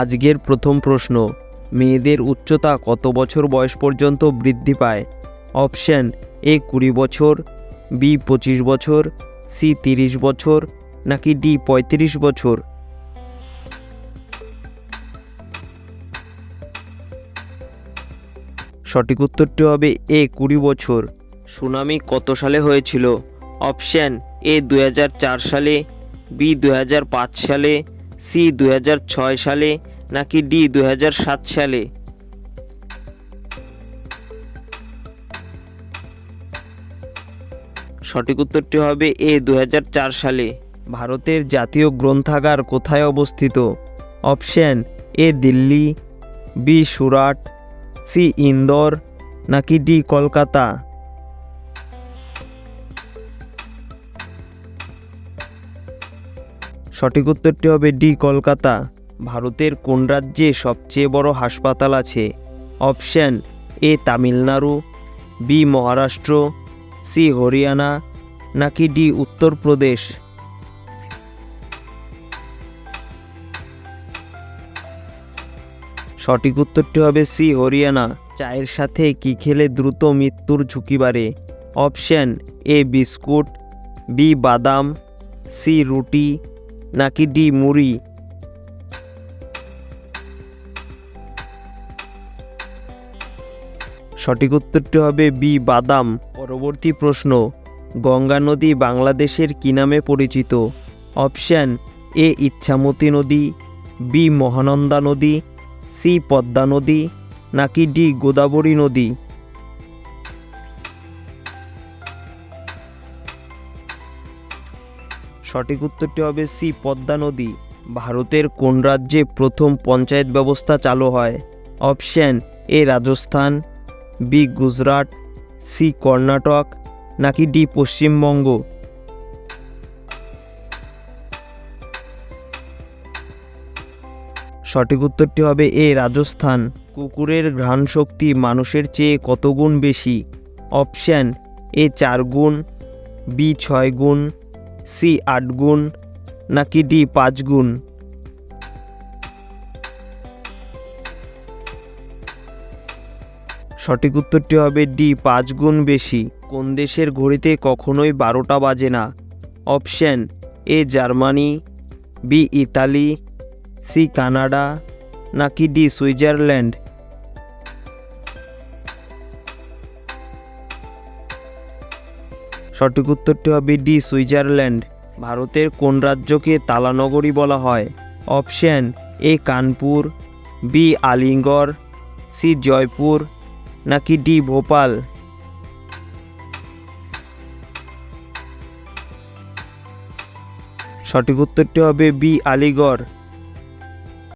আজকের প্রথম প্রশ্ন, মেয়েদের উচ্চতা কত বছর বয়স পর্যন্ত বৃদ্ধি পায়? অপশান, এ কুড়ি বছর, বি পঁচিশ বছর, সি তিরিশ বছর, নাকি ডি পঁয়ত্রিশ বছর? সঠিক উত্তরটি হবে এ কুড়ি বছর। সুনামি কত সালে হয়েছিল? অপশান, এ দু হাজার চার সালে, বি দু হাজার পাঁচ সালে সি দু হাজার ছয় সালে নাকি ডি দু হাজার সাত সালে? সঠিক উত্তরটি হবে এ দুই হাজার চার সালে। ভারতের জাতীয় গ্রন্থাগার কোথায় অবস্থিত? Option A Delhi, B Surat, C Indore, নাকি ডি কলকাতা? সঠিক উত্তরটি হবে ডি, কলকাতা। ভারতের কোন রাজ্যে সবচেয়ে বড় হাসপাতাল আছে? Option A, Tamil Nadu, B, Maharashtra, C, Haryana, নাকি ডি, উত্তরপ্রদেশ? সঠিক উত্তরটি হবে সি, হরিয়ানা। চায়ের সাথে কি খেলে দ্রুত মৃত্যুর ঝুঁকি বাড়ে? অপশান এ, বিস্কুট, বি, বাদাম, সি, রুটি নাকি ডি মুড়ি? সঠিক উত্তরটি হবে বি, বাদাম। পরবর্তী প্রশ্ন, গঙ্গা নদী বাংলাদেশের কি নামে পরিচিত? অপশান, এ, ইচ্ছামতি নদী, বি, মহানন্দা নদী, সি, পদ্মা নদী, নাকি ডি, গোদাবরী নদী? সঠিক উত্তরটি হবে সি, পদ্মা নদী। ভারতের কোন রাজ্যে প্রথম পঞ্চায়েত ব্যবস্থা চালু হয়? Option A, Rajasthan, B, Gujarat, C, Karnataka, নাকি ডি, পশ্চিমবঙ্গ? সঠিক উত্তরটি হবে এ, রাজস্থান। কুকুরের ঘ্রাণ শক্তি মানুষের চেয়ে কত গুণ বেশি? অপশান এ, চার গুণ, বি, ছয় গুণ সি আট গুণ নাকি ডি পাঁচ গুণ? সঠিক উত্তরটি হবে ডি পাঁচ গুণ বেশি। কোন দেশের ঘড়িতে কখনোই বারোটা বাজে না? Option A Germany, B Italy, C Canada নাকি ডি সুইজারল্যান্ড? সঠিক উত্তরটি হবে ডি, সুইজারল্যান্ড। ভারতের কোন রাজ্যকে তালানগরী বলা হয়? Option A, Kanpur, B Aligarh C, Jaipur, নাকি ডি, ভোপাল? সঠিক উত্তরটি হবে বি, আলিগড়।